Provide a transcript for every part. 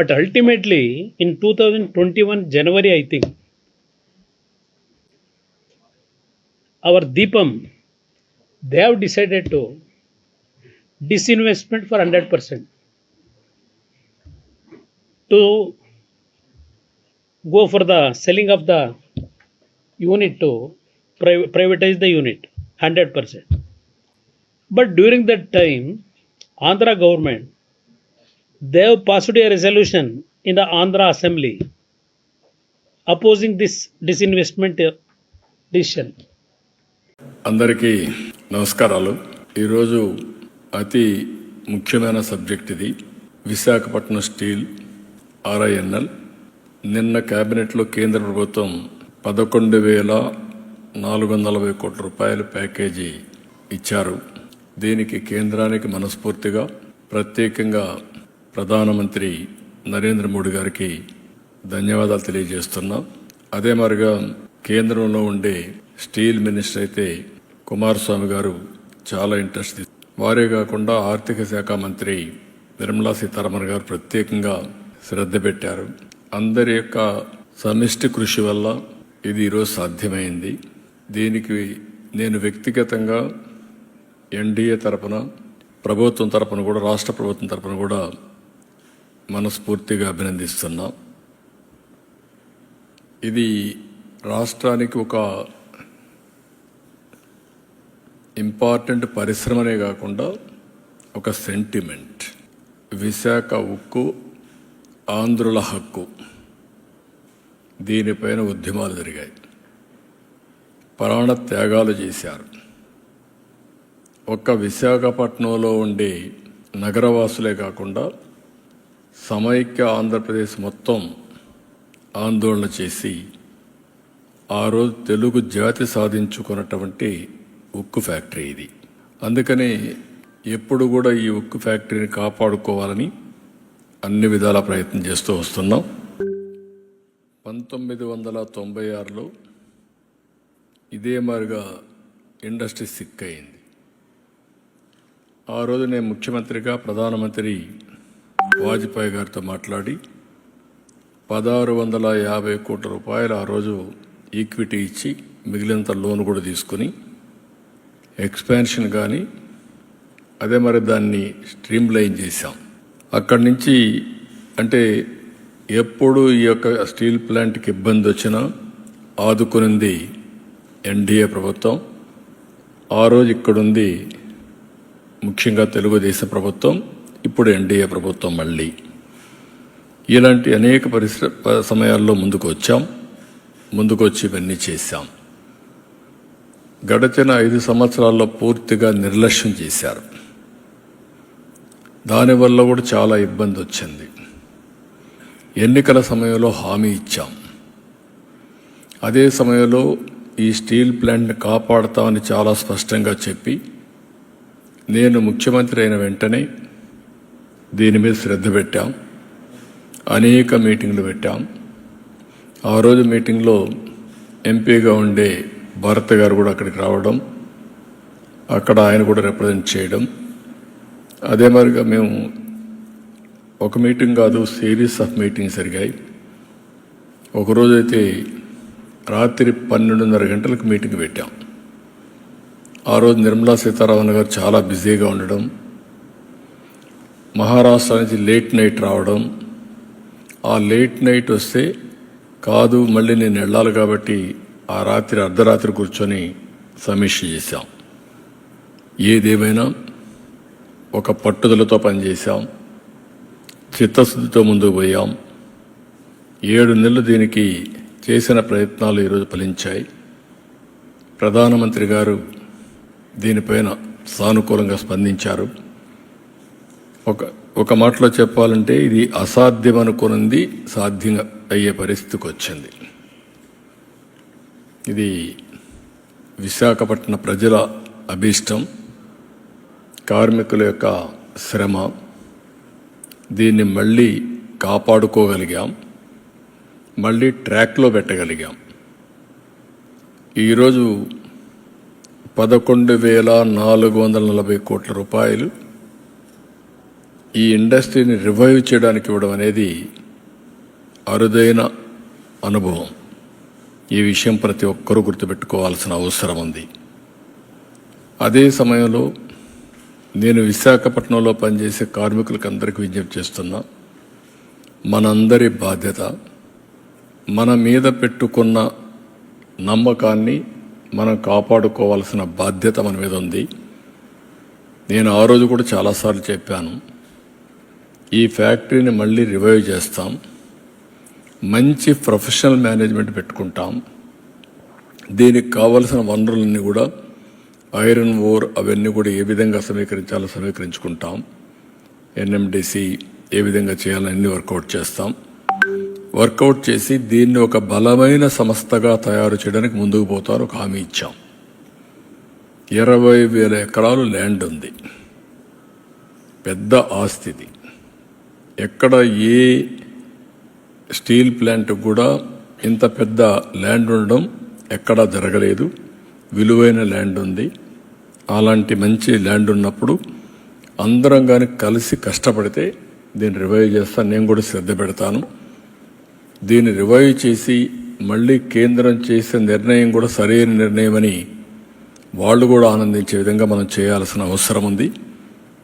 But ultimately, in 2021 January, I think, our Deepam, they have decided to disinvestment for 100%. To go for the selling of the unit to pri- privatize the unit 100%. But during that time, Andhra government, Dev have passed a resolution in the Andhra Assembly opposing this disinvestment decision. అందరికీ నమస్కారాలు. ఈరోజు అతి ముఖ్యమైన subject ఇది. Visakhapatnam steel RINL. నిన్న కేబినెట్లో కేంద్ర ప్రభుత్వం పదకొండు వేల నాలుగు వందల నలభై కోట్ల రూపాయల ప్యాకేజీ ఇచ్చారు. దీనికి కేంద్రానికి మనస్ఫూర్తిగా ప్రత్యేకంగా ప్రధానమంత్రి నరేంద్ర మోడీ గారికి ధన్యవాదాలు తెలియజేస్తున్నాం. అదే మరిగా కేంద్రంలో ఉండే స్టీల్ మినిస్టర్ అయితే కుమారస్వామి గారు చాలా ఇంట్రెస్ట్ వారే కాకుండా ఆర్థిక శాఖ మంత్రి నిర్మలా సీతారామన్ గారు ప్రత్యేకంగా శ్రద్ధ పెట్టారు. అందరి యొక్క సమిష్టి కృషి వల్ల ఇది ఈరోజు సాధ్యమైంది. దీనికి నేను వ్యక్తిగతంగా ఎన్డీఏ తరపున ప్రభుత్వం తరపున కూడా రాష్ట్ర ప్రభుత్వం తరపున కూడా మనస్ఫూర్తిగా అభినందిస్తున్నాం. ఇది రాష్ట్రానికి ఒక ఇంపార్టెంట్ పరిశ్రమనే కాకుండా ఒక సెంటిమెంట్. విశాఖ ఉక్కు ఆంధ్రుల హక్కు. దీనిపైన ఉద్యమాలు జరిగాయి. ప్రాణ త్యాగాలు చేశారు. ఒక్క విశాఖపట్నంలో ఉండే నగరవాసులే కాకుండా సమైక్య ఆంధ్రప్రదేశ్ మొత్తం ఆందోళన చేసి ఆ రోజు తెలుగు జాతి సాధించుకున్నటువంటి ఉక్కు ఫ్యాక్టరీ ఇది. అందుకనే ఎప్పుడు కూడా ఈ ఉక్కు ఫ్యాక్టరీని కాపాడుకోవాలని అన్ని విధాల ప్రయత్నం చేస్తూ వస్తున్నాం. పంతొమ్మిది వందల తొంభై ఆరులో ఇదే మాదిరిగా ఇండస్ట్రీ సిక్ అయింది. ఆ రోజు నేను ముఖ్యమంత్రిగా ప్రధానమంత్రి వాజ్పేయి గారితో మాట్లాడి పదహారు వందల యాభై కోట్ల రూపాయలు ఆ రోజు ఈక్విటీ ఇచ్చి మిగిలినంత లోన్ కూడా తీసుకుని ఎక్స్పాన్షన్ కానీ అదే మరి దాన్ని స్ట్రీమ్ లైన్ చేశాం. అక్కడి నుంచి అంటే ఎప్పుడు ఈ యొక్క స్టీల్ ప్లాంట్కి ఇబ్బంది వచ్చినా ఆదుకునింది ఎన్డీఏ ప్రభుత్వం. ఆ రోజు ఇక్కడుంది ముఖ్యంగా తెలుగుదేశం ప్రభుత్వం. ఇప్పుడు ఎన్డీఏ ప్రభుత్వం మళ్ళీ ఇలాంటి అనేక పరిశ్ర ప- సమయాల్లో ముందుకు వచ్చాం ముందుకొచ్చి ఇవన్నీ చేశాం. గడచిన ఐదు సంవత్సరాల్లో పూర్తిగా నిర్లక్ష్యం చేశారు. దానివల్ల కూడా చాలా ఇబ్బంది వచ్చింది ఎన్నికల సమయంలో హామీ ఇచ్చాం. అదే సమయంలో ఈ స్టీల్ ప్లాంట్ని కాపాడతామని చాలా స్పష్టంగా చెప్పి నేను ముఖ్యమంత్రి అయిన వెంటనే దీని మీద శ్రద్ధ పెట్టాం. అనేక మీటింగ్లు పెట్టాం. ఆ రోజు మీటింగ్లో ఎంపీగా ఉండే భరత్ గారు కూడా అక్కడికి రావడం అక్కడ ఆయన కూడా రిప్రజెంట్ చేయడం. అదే మరిగా మేము ఒక మీటింగ్ కాదు సిరీస్ ఆఫ్ మీటింగ్స్ జరిగాయి. ఒకరోజైతే రాత్రి పన్నెండున్నర గంటలకు మీటింగ్ పెట్టాం. ఆ రోజు నిర్మలా సీతారామన్ గారు చాలా బిజీగా ఉండడం మహారాష్ట్ర నుంచి లేట్ నైట్ రావడం. ఆ లేట్ నైట్ వస్తే కాదు మళ్ళీ నేను వెళ్ళాలి కాబట్టి ఆ రాత్రి అర్ధరాత్రి కూర్చొని సమీక్ష చేశాం. ఏదేమైనా ఒక పట్టుదలతో పనిచేశాం. చిత్తశుద్ధితో ముందుకు పోయాం. ఏడు నెలలు దీనికి చేసిన ప్రయత్నాలు ఈరోజు ఫలించాయి. ప్రధానమంత్రి గారు దీనిపైన సానుకూలంగా స్పందించారు. ఒక ఒక మాటలో చెప్పాలంటే ఇది అసాధ్యం అనుకున్నది సాధ్యం అయ్యే పరిస్థితికి వచ్చింది ఇది విశాఖపట్నం ప్రజల అభీష్టం కార్మికుల యొక్క శ్రమ దీన్ని మళ్ళీ కాపాడుకోగలిగాం మళ్ళీ ట్రాక్లో పెట్టగలిగాం. ఈరోజు పదకొండు వేల నాలుగు వందల నలభై కోట్ల రూపాయలు ఈ ఇండస్ట్రీని రివైవ్ చేయడానికి ఇవ్వడం అనేది అరుదైన అనుభవం. ఈ విషయం ప్రతి ఒక్కరూ గుర్తుపెట్టుకోవాల్సిన అవసరం ఉంది. అదే సమయంలో నేను విశాఖపట్నంలో పనిచేసే కార్మికులకు అందరికీ విజ్ఞప్తి చేస్తున్నా మనందరి బాధ్యత మన మీద పెట్టుకున్న నమ్మకాన్ని మనం కాపాడుకోవాల్సిన బాధ్యత మన మీద ఉంది. నేను ఆ రోజు కూడా చాలాసార్లు చెప్పాను ఈ ఫ్యాక్టరీని మళ్ళీ రివైవ్ చేస్తాం. మంచి ప్రొఫెషనల్ మేనేజ్మెంట్ పెట్టుకుంటాం. దీనికి కావలసిన వనరులన్నీ కూడా ఐరన్ ఓర్ అవన్నీ కూడా ఏ విధంగా సమీకరించాలో సమీకరించుకుంటాం. ఎన్ఎండిసి ఏ విధంగా చేయాలని వర్కౌట్ చేస్తాం. వర్కౌట్ చేసి దీన్ని ఒక బలమైన సంస్థగా తయారు చేయడానికి ముందుకు పోతారు ఒక హామీ ఇచ్చాం. ఇరవై వేల ఎకరాలు ల్యాండ్ ఉంది. పెద్ద ఆస్తిది. ఎక్కడ ఏ స్టీల్ ప్లాంట్ కూడా ఇంత పెద్ద ల్యాండ్ ఉండడం ఎక్కడా జరగలేదు. విలువైన ల్యాండ్ ఉంది. అలాంటి మంచి ల్యాండ్ ఉన్నప్పుడు అందరం కానీ కలిసి కష్టపడితే దీన్ని రివైవ్ చేస్తాను నేను కూడా శ్రద్ధ పెడతాను. దీన్ని రివైవ్ చేసి మళ్ళీ కేంద్రం చేసే నిర్ణయం కూడా సరైన నిర్ణయం అని వాళ్ళు కూడా ఆనందించే విధంగా మనం చేయాల్సిన అవసరం ఉంది.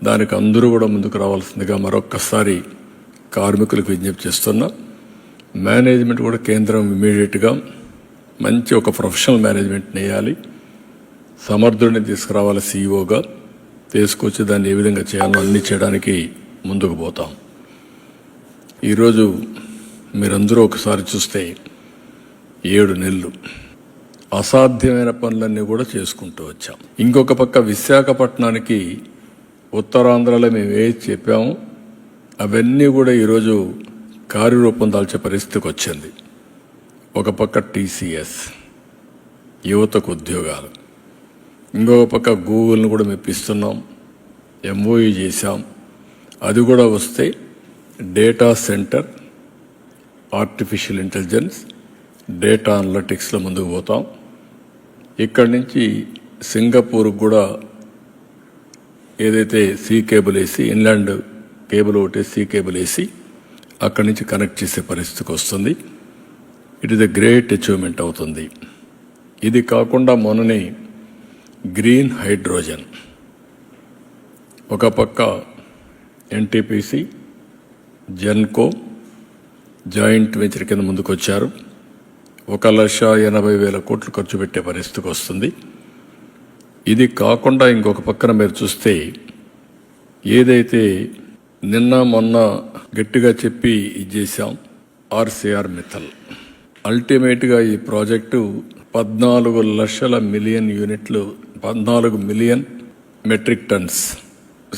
దానికి అందరూ కూడా ముందుకు రావాల్సిందిగా మరొక్కసారి కార్మికులకు విజ్ఞప్తి చేస్తున్నా మేనేజ్మెంట్ కూడా కేంద్రం ఇమీడియట్గా మంచి ఒక ప్రొఫెషనల్ మేనేజ్మెంట్ వేయాలి సమర్థుడిని తీసుకురావాలి సీఈఓగా. తీసుకొచ్చి దాన్ని ఏ విధంగా చేయాలో అన్ని చేయడానికి ముందుకు పోతాం. ఈరోజు మీరందరూ ఒకసారి చూస్తే ఏడు నెలలు. అసాధ్యమైన పనులన్నీ కూడా చేసుకుంటూ వచ్చాం. ఇంకొక పక్క విశాఖపట్నానికి ఉత్తరాంధ్రలో మేము ఏది చెప్పాము అవన్నీ కూడా ఈరోజు కార్యరూపం దాల్చే పరిస్థితికి వచ్చింది. ఒక పక్క టీసీఎస్ యువతకు ఉద్యోగాలు. ఇంకొక పక్క గూగుల్ని కూడా మెప్పిస్తున్నాం ఎంఓఈ చేశాం. అది కూడా వస్తే data centre artificial intelligence data అనలటిక్స్లో ముందుకు పోతాం. ఇక్కడి నుంచి సింగపూర్కి కూడా ఏదైతే సీ కేబుల్ వేసి ఇన్లాండ్ కేబుల్ ఒకటి సీ కేబుల్ వేసి అక్కడి నుంచి కనెక్ట్ చేసే పరిస్థితికి వస్తుంది. It is a great achievement అవుతుంది. ఇది కాకుండా మొన్ననే గ్రీన్ హైడ్రోజన్ ఒక పక్క ఎన్టీపీసీ జెన్కో జాయింట్ వెంచర్ కింద ముందుకొచ్చారు. ఒక లక్ష ఎనభై వేల కోట్లు ఖర్చు పెట్టే పరిస్థితికి వస్తుంది. ఇది కాకుండా ఇంకొక పక్కన మీరు చూస్తే ఏదైతే నిన్న మొన్న గట్టిగా చెప్పి ఇది ఆర్సీఆర్ ఆర్సిఆర్ మిథల్. అల్టిమేట్గా ఈ ప్రాజెక్టు పద్నాలుగు లక్షల మిలియన్ యూనిట్లు పద్నాలుగు million metric tons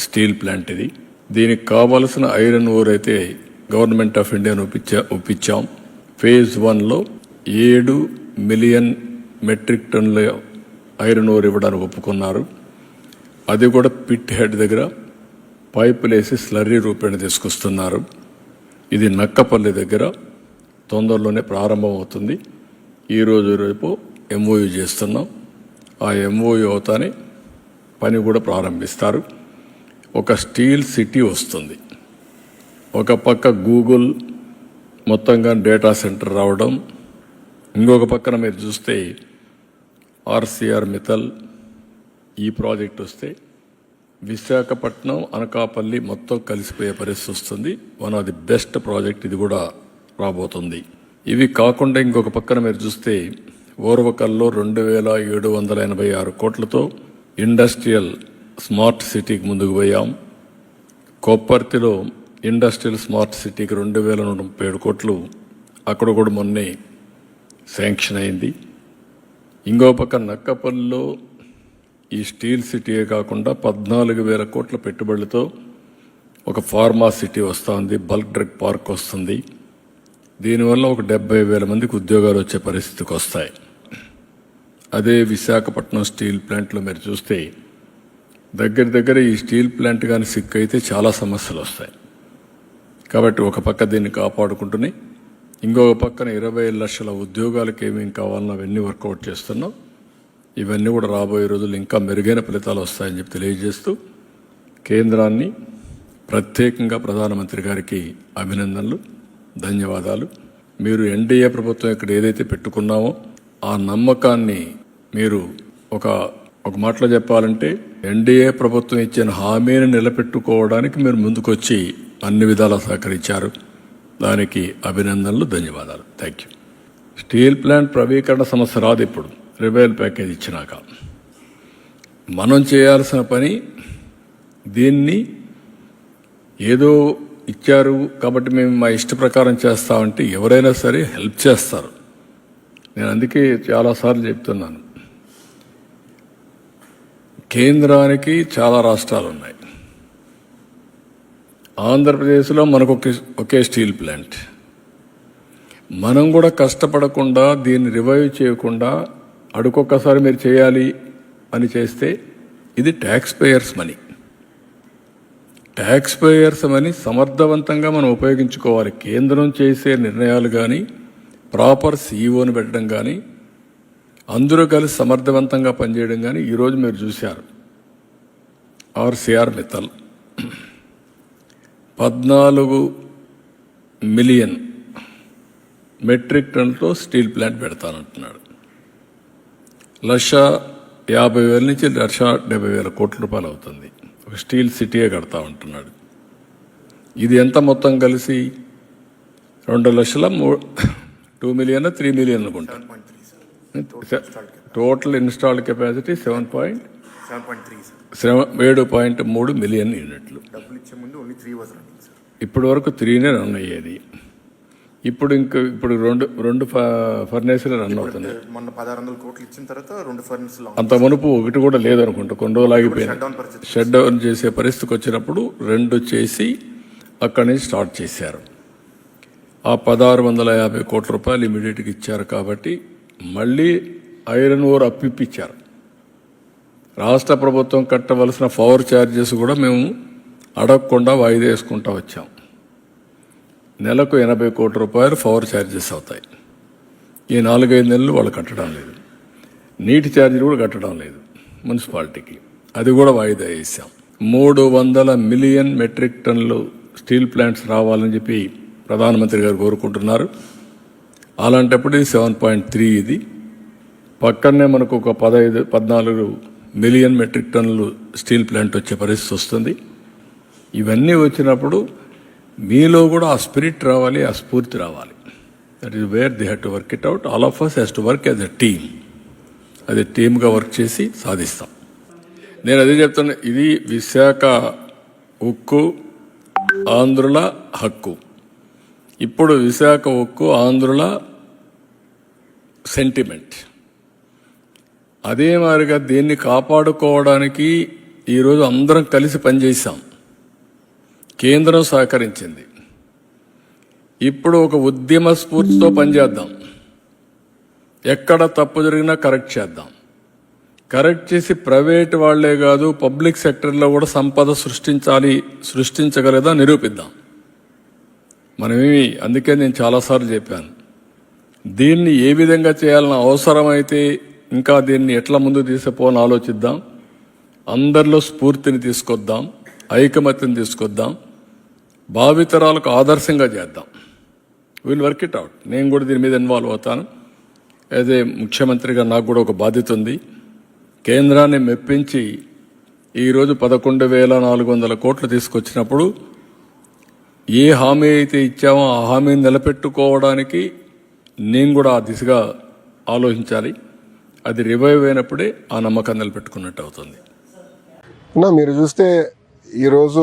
steel plant ఇది. దీనికి కావలసిన ఐరన్ ఓర్ అయితే గవర్నమెంట్ ఆఫ్ ఇండియాను ఒప్పించా ఒప్పించాం. ఫేజ్ వన్లో ఏడు మిలియన్ మెట్రిక్ టన్ల ఐరన్ ఓర్ ఇవ్వడానికి ఒప్పుకున్నారు. అది కూడా పిట్ హెడ్ దగ్గర పైపులేసి స్లర్రీ రూపేణ తీసుకొస్తున్నారు. ఇది నక్కపల్లి దగ్గర తొందరలోనే ప్రారంభం అవుతుంది రేపు ఎంఓయూ చేస్తున్నాం. ఆ ఎంఓయూ అవుతానే పని కూడా ప్రారంభిస్తారు. ఒక స్టీల్ సిటీ వస్తుంది. ఒక పక్క గూగుల్ మొత్తంగా డేటా సెంటర్ రావడం. ఇంకొక పక్కన మీరు చూస్తే ఆర్సీఆర్ మిథల్ ఈ ప్రాజెక్ట్ వస్తే విశాఖపట్నం అనకాపల్లి మొత్తం కలిసిపోయే పరిస్థితి వస్తుంది. One of the best project ఇది కూడా రాబోతుంది. ఇవి కాకుండా ఇంకొక పక్కన మీరు చూస్తే ఓర్వకల్లో రెండు వేల ఏడు వందల ఎనభై ఆరు కోట్లతో ఇండస్ట్రియల్ స్మార్ట్ సిటీకి ముందుకు పోయాం. కొప్పర్తిలో ఇండస్ట్రియల్ స్మార్ట్ సిటీకి రెండు వేల నూట ముప్పై ఏడు కోట్లు అక్కడ కూడా మొన్నే శాంక్షన్ అయింది. ఇంకో పక్క నక్కపల్లిలో ఈ స్టీల్ సిటీయే కాకుండా పద్నాలుగు వేల కోట్ల పెట్టుబడులతో ఒక ఫార్మా సిటీ వస్తుంది బల్క్ డ్రగ్ పార్క్ వస్తుంది. దీనివల్ల ఒక డెబ్బై వేల మందికి ఉద్యోగాలు వచ్చే పరిస్థితికి వస్తాయి. అదే విశాఖపట్నం స్టీల్ ప్లాంట్లో మీరు చూస్తే దగ్గర దగ్గర ఈ స్టీల్ ప్లాంట్ కానీ సిక్ అయితే చాలా సమస్యలు వస్తాయి. కాబట్టి ఒక పక్క దీన్ని కాపాడుకుంటూనే ఇంకొక పక్కన ఇరవై లక్షల ఉద్యోగాలకు ఏమేమి కావాలన్నా అవన్నీ వర్కౌట్ చేస్తున్నాం. ఇవన్నీ కూడా రాబోయే రోజులు ఇంకా మెరుగైన ఫలితాలు వస్తాయని చెప్పి తెలియజేస్తూ కేంద్రాన్ని ప్రత్యేకంగా ప్రధానమంత్రి గారికి అభినందనలు ధన్యవాదాలు. మీరు ఎన్డీఏ ప్రభుత్వం ఇక్కడ ఏదైతే పెట్టుకున్నామో ఆ నమ్మకాన్ని మీరు ఒక ఒక మాటలో చెప్పాలంటే ఎన్డీఏ ప్రభుత్వం ఇచ్చిన హామీని నిలబెట్టుకోవడానికి మీరు ముందుకొచ్చి అన్ని విధాలా సహకరించారు. దానికి అభినందనలు ధన్యవాదాలు. థ్యాంక్ యూ స్టీల్ ప్లాంట్ ప్రవీకరణ సమస్య రాదు ఇప్పుడు. రివైల్ ప్యాకేజ్ ఇచ్చినాక మనం చేయాల్సిన పని దీన్ని ఏదో ఇచ్చారు కాబట్టి మేము మా ఇష్ట ప్రకారం చేస్తామంటే ఎవరైనా సరే హెల్ప్ చేస్తారు. నేను అందుకే చాలాసార్లు చెప్తున్నాను. కేంద్రానికి చాలా రాష్ట్రాలు ఉన్నాయి. ఆంధ్రప్రదేశ్లో మనకు ఒకే ఒకే స్టీల్ ప్లాంట్. మనం కూడా కష్టపడకుండా దీన్ని రివైవ్ చేయకుండా అడుకొక్కసారి మీరు చేయాలి అని చేస్తే ఇది tax payers money tax payers money సమర్థవంతంగా మనం ఉపయోగించుకోవాలి. కేంద్రం చేసే నిర్ణయాలు కానీ ప్రాపర్ సీఈఓని పెట్టడం కానీ అందరూ కలిసి సమర్థవంతంగా పనిచేయడం కానీ ఈరోజు మీరు చూశారు. ఆర్సీఆర్ మిత్తల్. పద్నాలుగు మిలియన్ మెట్రిక్ టన్తో స్టీల్ ప్లాంట్ పెడతానంటున్నాడు. లక్ష యాభై వేల నుంచి లక్ష డెబ్బై వేల కోట్ల రూపాయలు అవుతుంది. ఒక స్టీల్ సిటీయే కడతా ఉంటున్నాడు. ఇది ఎంత మొత్తం కలిసి? రెండు లక్షల మూ టూ మిలియన్ త్రీ మిలియన్ అనుకుంటాను total installed capacity seven point seven point three sir seven ఏడు పాయింట్ మూడు మిలియన్ యూనిట్లు. డబ్బులు ఇచ్చే ముందు only three was running sir. ఇప్పటి వరకు త్రీనే రన్ అయ్యేది. ఇప్పుడు ఇంక ఇప్పుడు రెండు రెండు ఫర్నేసులు రన్ అవుతుంది మొన్న పదహారు వందల కోట్లు ఇచ్చిన తర్వాత రెండు ఫర్నెస్ లాంగ్ అంత మునుపు ఒకటి కూడా లేదనుకుంటా కొన్ని రోజులు ఆగిపోయింది షట్ డౌన్ చేసే పరిస్థితికి వచ్చినప్పుడు రెండు చేసి అక్కడి నుంచి స్టార్ట్ చేశారు. ఆ పదహారు వందల యాభై కోట్ల రూపాయలు ఇమీడియట్గా ఇచ్చారు కాబట్టి మళ్ళీ ఐరన్ ఓర్ అప్పిప్పించారు రాష్ట్ర ప్రభుత్వం కట్టవలసిన పవర్ ఛార్జెస్ కూడా మేము అడగకుండా వాయిదా వేసుకుంటా వచ్చాం. నెలకు ఎనభై కోట్ల రూపాయలు పవర్ ఛార్జెస్ అవుతాయి. ఈ నాలుగైదు నెలలు వాళ్ళు కట్టడం లేదు. నీటి ఛార్జీలు కూడా కట్టడం లేదు మున్సిపాలిటీకి. అది కూడా వాయిదా వేసాం. మూడు వందల మిలియన్ మెట్రిక్ టన్లు స్టీల్ ప్లాంట్స్ రావాలని చెప్పి ప్రధానమంత్రి గారు కోరుకుంటున్నారు. అలాంటప్పుడు ఇది సెవెన్ పాయింట్ త్రీ ఇది. పక్కనే మనకు ఒక పదహైదు పద్నాలుగు మిలియన్ మెట్రిక్ టన్నులు స్టీల్ ప్లాంట్ వచ్చే పరిస్థితి వస్తుంది. ఇవన్నీ వచ్చినప్పుడు మీలో కూడా ఆ స్పిరిట్ రావాలి ఆ స్ఫూర్తి రావాలి. That is where they had to work it out all of us has to work as a team అది టీమ్గా వర్క్ చేసి సాధిస్తాం. నేను అదే చెప్తాను ఇది విశాఖ ఉక్కు ఆంధ్రుల హక్కు. ఇప్పుడు విశాఖ ఉక్కు ఆంధ్రుల సెంటిమెంట్ అదే మాదిరిగా దీన్ని కాపాడుకోవడానికి ఈరోజు అందరం కలిసి పనిచేసాం కేంద్రం సహకరించింది. ఇప్పుడు ఒక ఉద్యమ స్ఫూర్తితో పనిచేద్దాం. ఎక్కడ తప్పు జరిగినా కరెక్ట్ చేద్దాం. కరెక్ట్ చేసి ప్రైవేట్ వాళ్ళే కాదు పబ్లిక్ సెక్టర్లో కూడా సంపద సృష్టించాలి సృష్టించగలదా నిరూపిద్దాం. మనమేమి అందుకే నేను చాలాసార్లు చెప్పాను. దీన్ని ఏ విధంగా చేయాలన్న అవసరమైతే ఇంకా దీన్ని ఎట్లా ముందు తీసుకుపోవాలని ఆలోచిద్దాం. అందరిలో స్ఫూర్తిని తీసుకొద్దాం ఐకమత్యం తీసుకొద్దాం. భావితరాలకు ఆదర్శంగా చేద్దాం. విల్ వర్క్ ఇట్ అవుట్ నేను కూడా దీని మీద ఇన్వాల్వ్ అవుతాను. అదే ముఖ్యమంత్రిగా నాకు కూడా ఒక బాధ్యత ఉంది. కేంద్రాన్ని మెప్పించి ఈరోజు పదకొండు వేల నాలుగు వందల కోట్లు తీసుకొచ్చినప్పుడు ఏ హామీ అయితే ఇచ్చామో ఆ హామీని నిలబెట్టుకోవడానికి నేను కూడా ఆ దిశగా ఆలోచించాలి. అది రివైవ్ అయినప్పుడే ఆ నమ్మకం నిలబెట్టుకున్నట్టు అవుతుంది. మీరు చూస్తే ఈరోజు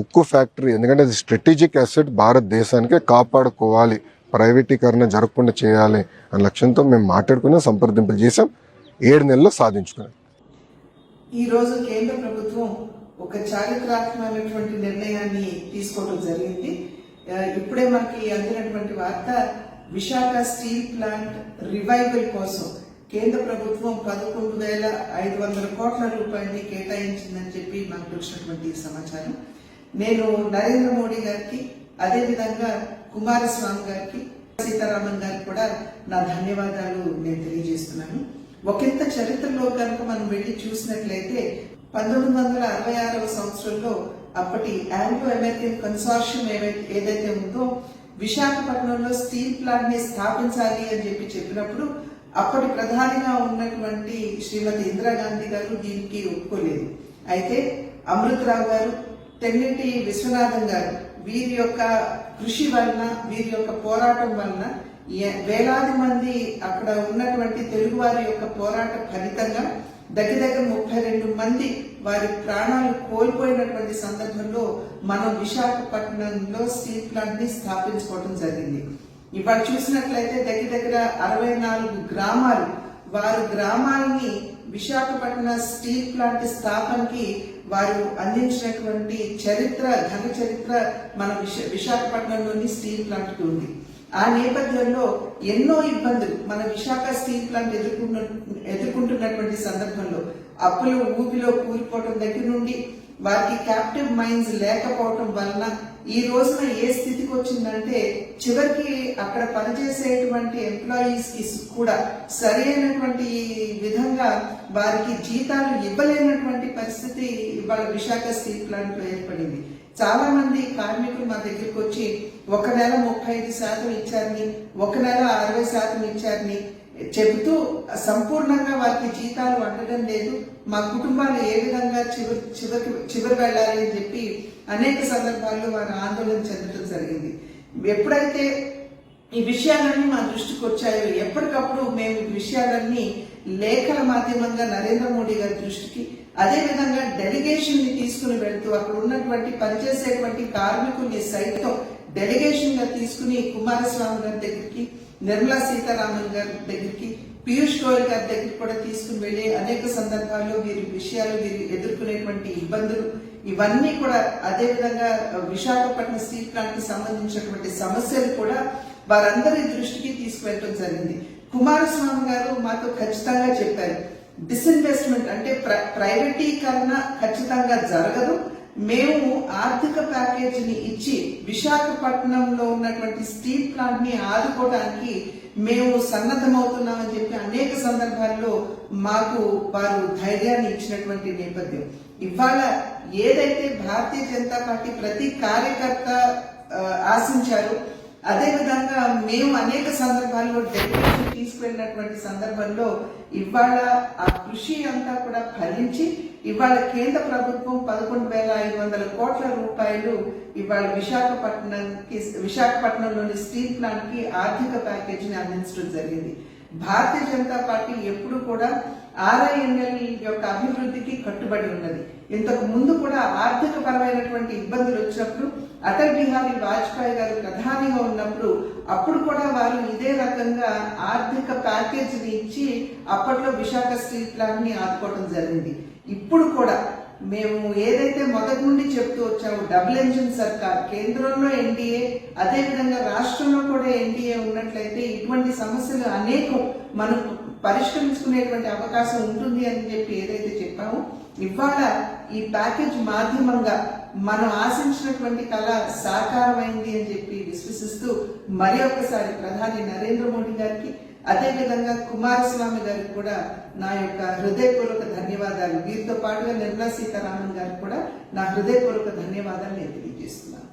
ఉక్కు ఫ్యాక్టరీ. ఎందుకంటే అది స్ట్రాటజిక్ అసెట్ భారతదేశానికే కాపాడుకోవాలి. ప్రైవేటీకరణ జరగకుండా చేయాలి అనే లక్ష్యంతో మేము మాట్లాడుకుని సంప్రదింపులు చేసాం ఏడు నెలల్లో సాధించుకున్నాం. ఈరోజు కేంద్ర ప్రభుత్వం ఒక చారిత్రాత్మకమైనటువంటి నిర్ణయాన్ని తీసుకోవడం జరిగింది. ఇప్పుడే మనకి అందినటువంటి వార్త విశాఖ స్టీల్ ప్లాంట్ రివైవల్ కోసం కేంద్ర ప్రభుత్వం పదకొండు వేల ఐదు వందల కోట్ల రూపాయలని కేటాయించిందని చెప్పి మనకు వచ్చినటువంటి సమాచారం. నేను నరేంద్ర మోడీ గారికి అదేవిధంగా కుమారస్వామి గారికి సీతారామన్ గారికి కూడా నా ధన్యవాదాలు నేను తెలియజేస్తున్నాను. ఒకంత చరిత్రలో కనుక మనం వెళ్ళి చూసినట్లయితే పంతొమ్మిది వందల అరవై ఆరవ సంవత్సరంలో అప్పటి ఆంగ్లో అమెరికన్ కన్సార్షియం ఏవైతే ఏదైతే ఉందో విశాఖపట్నంలో స్టీల్ ప్లాంట్ని స్థాపించాలి అని చెప్పి చెప్పినప్పుడు అప్పటి ప్రధానిగా ఉన్నటువంటి శ్రీమతి ఇందిరాగాంధీ గారు దీనికి ఒప్పుకోలేదు. అయితే అమృతరావు గారు తెన్నింటి విశ్వనాథం గారు వీరి యొక్క కృషి వలన వీరి యొక్క పోరాటం వలన వేలాది మంది అక్కడ ఉన్నటువంటి తెలుగు వారి యొక్క పోరాట ఫలితంగా దగ్గర దగ్గర ముప్పై రెండు మంది వారి ప్రాణాలు కోల్పోయినటువంటి సందర్భంలో మనం విశాఖపట్నంలో స్టీల్ ప్లాంట్ని స్థాపించుకోవడం జరిగింది. ఇవాళ చూసినట్లయితే దగ్గర దగ్గర అరవై నాలుగు గ్రామాలు వారి గ్రామాలని విశాఖపట్నం స్టీల్ ప్లాంట్ స్థాపనకి వారు అందించినటువంటి చరిత్ర ఘన చరిత్ర మన విశ విశాఖపట్నంలోని స్టీల్ ప్లాంట్కి ఉంది. ఆ నేపథ్యంలో ఎన్నో ఇబ్బందులు మన విశాఖ స్టీల్ ప్లాంట్ ఎదుర్కొన్న ఎదుర్కొంటున్నటువంటి సందర్భంలో అప్పులు ఊపిలో కూలిపోవడం దగ్గర నుండి వారికి క్యాప్టివ్ మైండ్స్ లేకపోవటం వలన ఈ రోజున ఏ స్థితికి వచ్చిందంటే చివరికి అక్కడ పనిచేసేటువంటి ఎంప్లాయీస్కి కూడా సరైనటువంటి విధంగా వారికి జీతాలు ఇవ్వలేనటువంటి పరిస్థితి ఇవాళ విశాఖ స్టీల్ ప్లాంట్లో ఏర్పడింది. చాలా మంది కార్మికులు మా దగ్గరికి వచ్చి ఒక నెల ముప్పై ఐదు శాతం ఇచ్చారని ఒక నెల అరవై శాతం ఇచ్చారని చెబుతూ సంపూర్ణంగా వారికి జీతాలు అందడం లేదు. మా కుటుంబాలు ఏ విధంగా చివరి చివరికి చివరి వెళ్ళాలి అని చెప్పి అనేక సందర్భాల్లో వారు ఆందోళన చెందడం జరిగింది. ఎప్పుడైతే ఈ విషయాలన్నీ మా దృష్టికి వచ్చాయో ఎప్పటికప్పుడు మేము ఈ విషయాలన్నీ లేఖల మాధ్యమంగా నరేంద్ర మోడీ గారి దృష్టికి అదే విధంగా డెలిగేషన్ని తీసుకుని వెళ్తూ అక్కడ ఉన్నటువంటి పనిచేసేటువంటి కార్మికుల్ని సైతం డెలిగేషన్గా తీసుకుని కుమారస్వామి గారి దగ్గరికి నిర్మలా సీతారామన్ గారి దగ్గరికి పీయూష్ గోయల్ గారి దగ్గరికి కూడా తీసుకుని వెళ్ళి అనేక సందర్భాల్లో వీరి విషయాలు వీరు ఎదుర్కొనేటువంటి ఇబ్బందులు ఇవన్నీ కూడా అదే విధంగా విశాఖపట్నం స్టీల్ ప్లాంట్కి సంబంధించినటువంటి సమస్యలు కూడా వారందరి దృష్టికి తీసుకువెళ్ళడం జరిగింది. కుమారస్వామి గారు మాతో ఖచ్చితంగా చెప్పారు డిస్ఇన్వెస్ట్మెంట్ అంటే ప్ర- ప్రైవేటీకరణ ఖచ్చితంగా జరగదు. మేము ఆర్థిక ప్యాకేజీని ఇచ్చి విశాఖపట్నంలో ఉన్నటువంటి స్టీల్ ప్లాంట్ని ఆదుకోవడానికి మేము సన్నద్ధమవుతున్నామని చెప్పి అనేక సందర్భాల్లో మాకు వారు ధైర్యాన్ని ఇచ్చినటువంటి నేపథ్యం. ఇవాళ ఏదైతే భారతీయ జనతా పార్టీ ప్రతి కార్యకర్త ఆశించారు ఆశించారో మేము అనేక సందర్భాల్లో డెలిగేషన్ తీసుకువెళ్ళినటువంటి సందర్భంలో ఇవాళ ఆ కృషి అంతా కూడా ఫలించి ఇవాళ కేంద్ర ప్రభుత్వం పదకొండు వేల ఐదు వందల కోట్ల రూపాయలు ఇవాళ విశాఖపట్నంకి విశాఖపట్నంలోని స్టీల్ ప్లాంట్కి ఆర్థిక ప్యాకేజీని అందించడం జరిగింది. భారతీయ జనతా పార్టీ ఎప్పుడు కూడా ఆర్ఐఎన్ఎల్ యొక్క అభివృద్ధికి కట్టుబడి ఉన్నది. ఇంతకు ముందు కూడా ఆర్థిక పరమైనటువంటి ఇబ్బందులు వచ్చినప్పుడు అటల్ బిహారీ వాజ్పేయి గారు ప్రధానిగా ఉన్నప్పుడు అప్పుడు కూడా వారు ఇదే రకంగా ఆర్థిక ప్యాకేజీని ఇచ్చి అప్పట్లో విశాఖ స్టీల్ ప్లాంట్ని ఆదుకోవడం జరిగింది. ఇప్పుడు కూడా మేము ఏదైతే మొదటి నుండి చెప్తూ వచ్చాము డబుల్ ఇంజిన్ సర్కార్ కేంద్రంలో ఎన్డీఏ అదేవిధంగా రాష్ట్రంలో కూడా ఎన్డీఏ ఉన్నట్లయితే ఇటువంటి సమస్యలు అనేకం మనం పరిష్కరించుకునేటువంటి అవకాశం ఉంటుంది అని చెప్పి ఏదైతే చెప్పామో ఇవాళ ఈ ప్యాకేజ్ మాధ్యమంగా మనం ఆశించినటువంటి కళ సాకారమైంది అని చెప్పి విశ్వసిస్తూ మరి ఒక్కసారి ప్రధాని నరేంద్ర మోడీ గారికి అదేవిధంగా కుమారస్వామి గారికి కూడా నా యొక్క హృదయపూర్వక ధన్యవాదాలు. వీరితో పాటుగా నిర్మలా సీతారామన్ గారికి కూడా నా హృదయపూర్వక ధన్యవాదాలు నేను తెలియజేస్తున్నాను.